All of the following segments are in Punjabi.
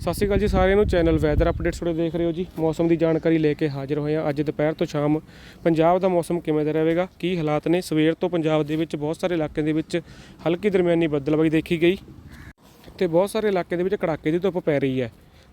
ਸਤਿ ਸ਼੍ਰੀ ਅਕਾਲ ਜੀ ਸਾਰਿਆਂ ਨੂੰ। ਚੈਨਲ ਵੈਦਰ ਅਪਡੇਟਸ ਤੁਹਾਡੇ ਦੇਖ ਰਹੇ ਹੋ ਜੀ। ਮੌਸਮ ਦੀ ਜਾਣਕਾਰੀ ਲੈ ਕੇ ਹਾਜ਼ਰ ਹੋਏ ਹਾਂ। ਅੱਜ ਦੁਪਹਿਰ ਤੋਂ ਸ਼ਾਮ ਪੰਜਾਬ ਦਾ ਮੌਸਮ ਕਿਵੇਂ ਦਾ ਰਹੇਗਾ? ਕੀ ਹਾਲਾਤ ਨੇ? ਸਵੇਰ ਤੋਂ ਪੰਜਾਬ ਦੇ ਵਿੱਚ ਬਹੁਤ ਸਾਰੇ ਇਲਾਕਿਆਂ ਦੇ ਵਿੱਚ ਹਲਕੀ ਦਰਮਿਆਨੀ ਬੱਦਲਬਾਈ ਦੇਖੀ ਗਈ। ਤੇ ਬਹੁਤ ਸਾਰੇ ਇਲਾਕਿਆਂ ਦੇ ਵਿੱਚ ਕੜਾਕੇ ਦੀ ਧੁੱਪ ਪੈ ਰਹੀ ਹੈ।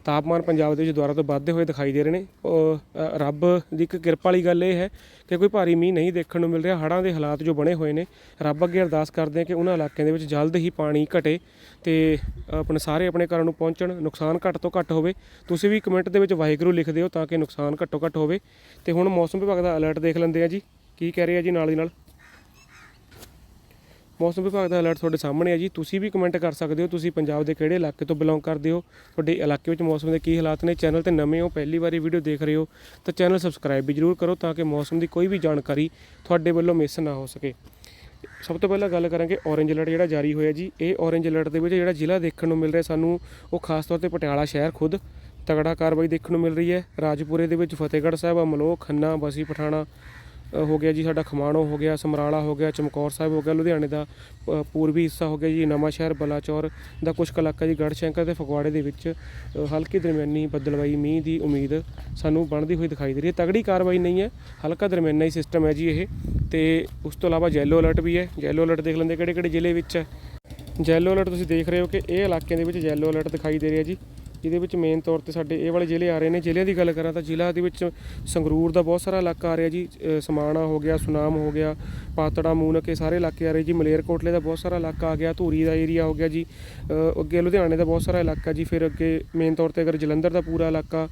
ਤਾਪਮਾਨ ਪੰਜਾਬ ਦੇ ਵਿੱਚ ਦੁਆਰਾ ਤੋਂ ਵੱਧਦੇ ਹੋਏ ਦਿਖਾਈ ਦੇ ਰਹੇ ਨੇ। ਉਹ, ਰੱਬ ਦੀ ਇੱਕ ਕਿਰਪਾ ਵਾਲੀ ਗੱਲ ਇਹ ਹੈ ਕਿ ਕੋਈ ਭਾਰੀ ਮੀਂਹ ਨਹੀਂ ਦੇਖਣ ਨੂੰ ਮਿਲ ਰਿਹਾ। ਹੜ੍ਹਾਂ ਦੇ ਹਾਲਾਤ ਜੋ ਬਣੇ ਹੋਏ ਨੇ ਰੱਬ ਅੱਗੇ ਅਰਦਾਸ ਕਰਦੇ ਹਾਂ ਕਿ ਉਹਨਾਂ ਇਲਾਕਿਆਂ ਦੇ ਵਿੱਚ ਜਲਦ ਹੀ ਪਾਣੀ ਘਟੇ ਤੇ ਆਪਣੇ ਸਾਰੇ ਆਪਣੇ ਘਰਾਂ ਨੂੰ ਪਹੁੰਚਣ। ਨੁਕਸਾਨ ਘੱਟ ਤੋਂ ਘੱਟ ਹੋਵੇ। ਤੁਸੀਂ ਵੀ ਕਮੈਂਟ ਦੇ ਵਿੱਚ ਵਾਹਿਗੁਰੂ ਲਿਖ ਦਿਓ ਤਾਂ ਕਿ ਨੁਕਸਾਨ ਘੱਟੋ ਘੱਟ ਹੋਵੇ। ਤੇ ਹੁਣ ਮੌਸਮ ਵਿਭਾਗ ਦਾ ਅਲਰਟ ਦੇਖ ਲੈਂਦੇ ਆ ਜੀ। ਕੀ ਕਹਿ ਰਹੇ ਆ ਜੀ ਨਾਲ ਦੀ ਨਾਲ? ਮੌਸਮ ਵਿਭਾਗ ਦਾ ਅਲਰਟ ਤੁਹਾਡੇ ਸਾਹਮਣੇ ਹੈ ਜੀ। ਤੁਸੀਂ ਵੀ ਕਮੈਂਟ ਕਰ ਸਕਦੇ ਹੋ। ਤੁਸੀਂ ਪੰਜਾਬ ਦੇ ਕਿਹੜੇ ਇਲਾਕੇ ਤੋਂ ਬਿਲੋਂਗ ਕਰਦੇ ਹੋ? ਤੁਹਾਡੇ ਇਲਾਕੇ ਵਿੱਚ ਮੌਸਮ ਦੇ ਕੀ ਹਾਲਾਤ ਨੇ? ਚੈਨਲ ਤੇ ਨਵੇਂ ਹੋ, ਪਹਿਲੀ ਵਾਰੀ ਵੀਡੀਓ ਦੇਖ ਰਹੇ ਹੋ, ਤਾਂ ਚੈਨਲ ਸਬਸਕ੍ਰਾਈਬ ਵੀ ਜਰੂਰ ਕਰੋ ਤਾਂ ਕਿ ਮੌਸਮ ਦੀ ਕੋਈ ਵੀ ਜਾਣਕਾਰੀ ਤੁਹਾਡੇ ਵੱਲੋਂ ਮਿਸ ਨਾ ਹੋ ਸਕੇ। ਸਭ ਤੋਂ ਪਹਿਲਾਂ ਗੱਲ ਕਰਾਂਗੇ ਔਰੇਂਜ ਅਲਰਟ ਜਿਹੜਾ ਜਾਰੀ ਹੋਇਆ ਜੀ। ਇਹ ਔਰੇਂਜ ਅਲਰਟ ਦੇ ਵਿੱਚ ਜਿਹੜਾ ਜ਼ਿਲ੍ਹਾ ਦੇਖਣ ਨੂੰ ਮਿਲ ਰਿਹਾ ਸਾਨੂੰ, ਉਹ ਖਾਸ ਤੌਰ ਤੇ ਪਟਿਆਲਾ ਸ਼ਹਿਰ ਖੁਦ ਤਗੜਾ ਕਾਰਵਾਈ ਦੇਖਣ ਨੂੰ ਮਿਲ ਰਹੀ ਹੈ। ਰਾਜਪੁਰੇ ਦੇ ਵਿੱਚ ਫਤਿਹਗੜ੍ਹ ਸਾਹਿਬ, ਅਮਲੋਹ, ਖੰਨਾ ਬਸੀ ਪਠਾਣਾ ਹੋ ਗਿਆ ਜੀ ਸਾਡਾ ਖਮਾਣੋ ਹੋ ਗਿਆ, ਸਮਰਾਲਾ ਹੋ ਗਿਆ, ਚਮਕੌਰ ਸਾਹਿਬ ਹੋ ਗਿਆ, ਲੁਧਿਆਣੇ ਦਾ ਪੂਰਬੀ ਹਿੱਸਾ ਹੋ ਗਿਆ ਜੀ, ਨਵਾਂ ਸ਼ਹਿਰ, ਬਲਾਚੌਰ ਦਾ ਕੁਝ ਕਲਾਕਾ ਇਲਾਕਾ ਜੀ, ਗੜਸ਼ੰਕਰ ਤੇ ਫਗਵਾੜੇ ਦੇ ਵਿੱਚ ਹਲਕੀ ਦਰਮਿਆਨੀ ਬੱਦਲਵਾਈ, ਮੀਂਹ ਦੀ ਉਮੀਦ ਸਾਨੂੰ ਬਣਦੀ ਹੋਈ ਦਿਖਾਈ ਦੇ ਰਹੀ ਹੈ। ਤਗੜੀ ਕਾਰਵਾਈ ਨਹੀਂ ਹੈ, ਹਲਕਾ ਦਰਮਿਆਨਾ ਹੀ ਸਿਸਟਮ ਹੈ ਜੀ ਇਹ ਤੇ ਉਸ ਤੋਂ ਇਲਾਵਾ ਯੈਲੋ ਅਲਰਟ ਵੀ ਹੈ। ਯੈਲੋ ਅਲਰਟ ਦੇਖ ਲੈਂਦੇ ਕਿਹੜੇ ਕਿਹੜੇ ਜ਼ਿਲ੍ਹੇ ਵਿੱਚ ਹੈ। ਯੈਲੋ ਅਲਰਟ ਤੁਸੀਂ ਦੇਖ ਰਹੇ ਹੋ ਕਿ ਇਹ ਇਲਾਕਿਆਂ ਦੇ ਵਿੱਚ ਯੈਲੋ ਅਲਰਟ ਦਿਖਾਈ ਦੇ ਰਿਹਾ ਜੀ। ਜਿਹਦੇ ਵਿੱਚ ਮੇਨ ਤੌਰ ਤੇ ਸਾਡੇ ਇਹ ਵਾਲੇ ਜ਼ਿਲ੍ਹੇ ਆ ਰਹੇ ਨੇ। ਜ਼ਿਲ੍ਹਿਆਂ ਦੀ ਗੱਲ ਕਰਾਂ ਤਾਂ ਜ਼ਿਲ੍ਹਾ ਦੇ ਵਿੱਚ ਸੰਗਰੂਰ ਦਾ ਬਹੁਤ ਸਾਰਾ ਇਲਾਕਾ ਆ ਰਿਹਾ ਜੀ। ਸਮਾਣਾ ਹੋ ਗਿਆ, ਸੁਨਾਮ ਹੋ ਗਿਆ, ਪਾਤੜਾ, ਮੂਨਕ ਇਹ ਸਾਰੇ ਇਲਾਕੇ ਆ ਰਹੇ ਜੀ। ਮਲੇਰਕੋਟਲੇ ਦਾ ਬਹੁਤ ਸਾਰਾ ਇਲਾਕਾ ਆ ਗਿਆ, ਧੂਰੀ ਦਾ ਏਰੀਆ ਹੋ ਗਿਆ ਜੀ। ਅੱਗੇ ਲੁਧਿਆਣੇ ਦਾ ਬਹੁਤ ਸਾਰਾ ਇਲਾਕਾ ਜੀ। ਫਿਰ ਅੱਗੇ ਮੇਨ ਤੌਰ ਤੇ ਅਗਰ ਜਲੰਧਰ ਦਾ ਪੂਰਾ ਇਲਾਕਾ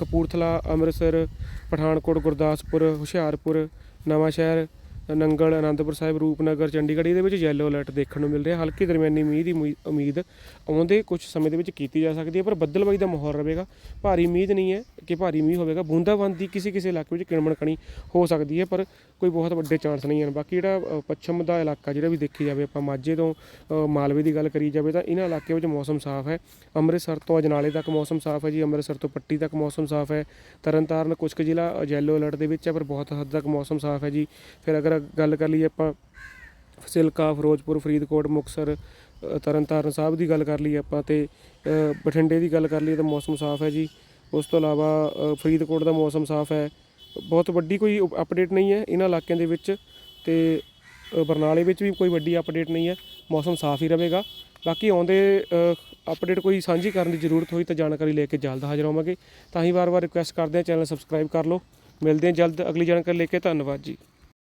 ਕਪੂਰਥਲਾ, ਅੰਮ੍ਰਿਤਸਰ, ਪਠਾਨਕੋਟ, ਗੁਰਦਾਸਪੁਰ, ਹੁਸ਼ਿਆਰਪੁਰ ਨਵਾਂ ਸ਼ਹਿਰ ਨੰਗਲ ਅਨੰਦਪੁਰ ਸਾਹਿਬ, ਰੂਪਨਗਰ, ਚੰਡੀਗੜ੍ਹ, ਇਹਦੇ ਵਿੱਚ ਯੈਲੋ ਅਲਰਟ ਦੇਖਣ ਨੂੰ ਮਿਲ ਰਿਹਾ। ਹਲਕੀ ਦਰਮਿਆਨੀ ਮੀਂਹ ਦੀ ਉਮੀਦ ਆਉਂਦੇ ਕੁਝ ਸਮੇਂ ਦੇ ਵਿੱਚ ਕੀਤੀ ਜਾ ਸਕਦੀ ਹੈ, ਪਰ ਬੱਦਲਬਾਈ ਦਾ ਮਾਹੌਲ ਰਹੇਗਾ। ਭਾਰੀ ਮੀਂਹ ਨਹੀਂ ਹੈ ਕਿ ਭਾਰੀ ਮੀਂਹ ਹੋਵੇਗਾ। ਬੂੰਦਾਬਾਂਦੀ ਕਿਸੇ ਕਿਸੇ ਇਲਾਕੇ ਵਿੱਚ ਕਿਣਮਣ ਕਣੀ ਹੋ ਸਕਦੀ ਹੈ, ਪਰ ਕੋਈ ਬਹੁਤ ਵੱਡੇ ਚਾਂਸ ਨਹੀਂ ਹਨ। ਬਾਕੀ ਜਿਹੜਾ ਪੱਛਮ ਦਾ ਇਲਾਕਾ ਜਿਹੜਾ ਵੀ ਦੇਖੀ ਜਾਵੇ, ਆਪਾਂ ਮਾਝੇ ਤੋਂ ਮਾਲਵੇ ਦੀ ਗੱਲ ਕਰੀ ਜਾਵੇ ਤਾਂ ਇਹਨਾਂ ਇਲਾਕਿਆਂ ਵਿੱਚ ਮੌਸਮ ਸਾਫ਼ ਹੈ। ਅੰਮ੍ਰਿਤਸਰ ਤੋਂ ਅਜਨਾਲੇ ਤੱਕ ਮੌਸਮ ਸਾਫ਼ ਹੈ ਜੀ। ਅੰਮ੍ਰਿਤਸਰ ਤੋਂ ਪੱਟੀ ਤੱਕ ਮੌਸਮ ਸਾਫ਼ ਹੈ। ਤਰਨਤਾਰਨ ਕੁਝ ਕੁ ਜ਼ਿਲ੍ਹਾ ਯੈਲੋ ਅਲਰਟ ਦੇ ਵਿੱਚ ਹੈ, ਪਰ ਬਹੁਤ ਹੱਦ ਤੱਕ ਮੌਸਮ ਸਾਫ਼ ਹੈ ਜੀ। ਫਿਰ ਅਗਰ ਗੱਲ ਕਰ ਲਈਏ ਆਪਾਂ, ਫਸਿਲਕਾ, ਫਿਰੋਜ਼ਪੁਰ, ਫਰੀਦਕੋਟ, ਮੁਕਤਸਰ ਤਰਨਤਾਰਨ ਸਾਹਿਬ ਦੀ ਗੱਲ ਕਰ ਲਈਏ ਆਪਾਂ ਤੇ ਬਠਿੰਡੇ ਦੀ ਗੱਲ ਕਰ ਲਈਏ ਤਾਂ ਮੌਸਮ ਸਾਫ਼ ਹੈ ਜੀ। ਉਸ ਤੋਂ ਇਲਾਵਾ ਫਰੀਦਕੋਟ ਦਾ ਮੌਸਮ ਸਾਫ਼ ਹੈ। ਬਹੁਤ ਵੱਡੀ ਕੋਈ ਅਪਡੇਟ ਨਹੀਂ ਹੈ ਇਹਨਾਂ ਇਲਾਕਿਆਂ ਦੇ ਵਿੱਚ ਤੇ ਬਰਨਾਲੇ ਵਿੱਚ ਵੀ ਕੋਈ ਵੱਡੀ ਅਪਡੇਟ ਨਹੀਂ ਹੈ। ਮੌਸਮ ਸਾਫ਼ ਹੀ ਰਹੇਗਾ। ਬਾਕੀ ਆਉਂਦੇ ਅਪਡੇਟ ਕੋਈ ਸਾਂਝੀ ਕਰਨ ਦੀ ਜ਼ਰੂਰਤ ਹੋਈ ਤਾਂ ਜਾਣਕਾਰੀ ਲੈ ਕੇ ਜਲਦ ਹਾਜ਼ਰ ਹੋਵਾਂਗੇ। ਤਾਂ ਹੀ ਵਾਰ-ਵਾਰ ਰਿਕੁਐਸਟ ਕਰਦੇ ਹਾਂ, ਚੈਨਲ ਸਬਸਕ੍ਰਾਈਬ ਕਰ ਲਓ। ਮਿਲਦੇ ਹਾਂ ਜਲਦ। ਅਗਲੀ ਜਾਣਕਾਰੀ ਲੈ ਕੇ ਧੰਨਵਾਦ ਜੀ।